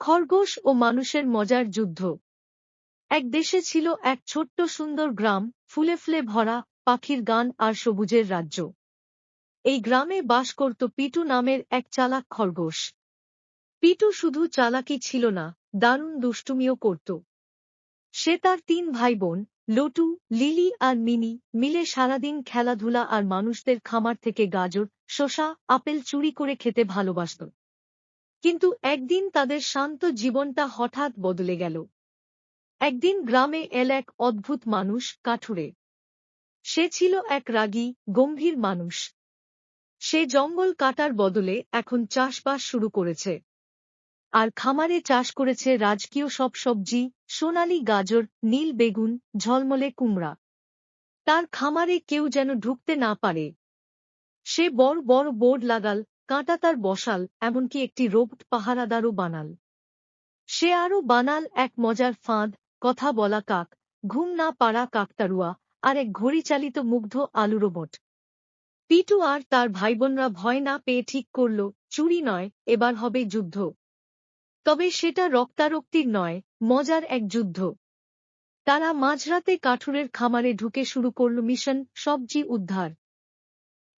খরগোশ ও মানুষের মজার যুদ্ধ। এক দেশে ছিল এক ছোট্ট সুন্দর গ্রাম, ফুলে ফুলে ভরা, পাখির গান আর সবুজের রাজ্য। এই গ্রামে বাস করত পিটু নামের এক চালাক খরগোশ। পিটু শুধু চালাকি ছিল না, দারুণ দুষ্টুমিও করত। সে তার তিন ভাই বোন লটু, লিলি আর মিনি মিলে সারাদিন খেলাধুলা আর মানুষদের খামার থেকে গাজর, শসা, আপেল চুরি করে খেতে ভালোবাসত। কিন্তু একদিন তাদের শান্ত জীবনটা হঠাৎ বদলে গেল। একদিন গ্রামে এল এক অদ্ভুত মানুষ, কাঠুরে। সে ছিল এক রাগী, গম্ভীর মানুষ। সে জঙ্গল কাটার বদলে এখন চাষবাস শুরু করেছে। আর খামারে চাষ করেছে রাজকীয় সব সবজি, সোনালি গাজর, নীল বেগুন, ঝলমলে কুমড়া। তার খামারে কেউ যেন ঢুকতে না পারে। সে বড় বড় বোর্ড লাগাল কাঁটা তার বসাল, এমনকি একটি রোবট পাহারাদারও বানাল। সে আরও বানাল এক মজার ফাঁদ, কথা বলা কাক, ঘুম না পাড়া কাকতারুয়া, আর এক ঘড়িচালিত মুগ্ধ আলু রোবট। পিটু আর তার ভাইবোনরা ভয় না পেয়ে ঠিক করল, চুরি নয়, এবার হবে যুদ্ধ। তবে সেটা রক্তারক্তির নয়, মজার এক যুদ্ধ। তারা মাঝরাতে কাঠুরের খামারে ঢুকে শুরু করল মিশন, সবজি উদ্ধার।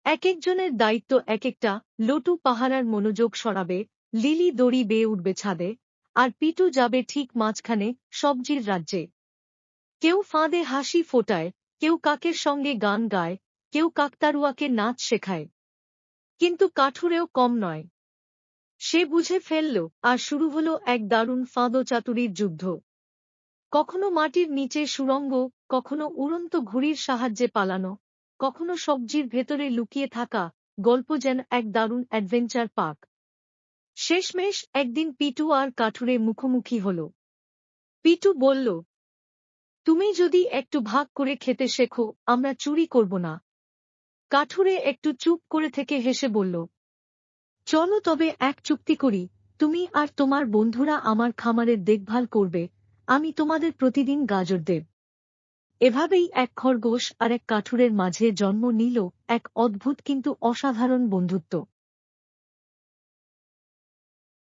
এক একজনের দায়িত্ব এক একটা লটু পাহারার মনোযোগ সরাবে, লিলি দড়ি বেয়ে উঠবে ছাদে, আর পিটু যাবে ঠিক মাঝখানে সবজির রাজ্যে। কেউ ফাঁদে হাসি ফোটায়, কেউ কাকের সঙ্গে গান গায়, কেউ কাকতারুয়াকে নাচ শেখায়। কিন্তু কাঠুরেও কম নয়। সে বুঝে ফেলল, আর শুরু হল এক দারুণ ফাঁদো চাতুরির যুদ্ধ। কখনো মাটির নিচে সুরঙ্গ, কখনো উড়ন্ত ঘুড়ির সাহায্যে পালানো কখনো সবজির ভেতরে লুকিয়ে থাকা গল্প যেন এক দারুণ অ্যাডভেঞ্চার পার্ক। শেষমেশ একদিন পিটু আর কাঠুরে মুখোমুখি হল। পিটু বলল, তুমি যদি একটু ভাগ করে খেতে শেখো, আমরা চুরি করব না। কাঠুরে একটু চুপ করে থেকে হেসে বলল, চলো তবে এক চুক্তি করি, তুমি আর তোমার বন্ধুরা আমার খামারের দেখভাল করবে, আমি তোমাদের প্রতিদিন গাজর দেব। এভাবেই এক খরগোশ আর এক কাঠুরের মাঝে জন্ম নিল এক অদ্ভুত কিন্তু অসাধারণ বন্ধুত্ব।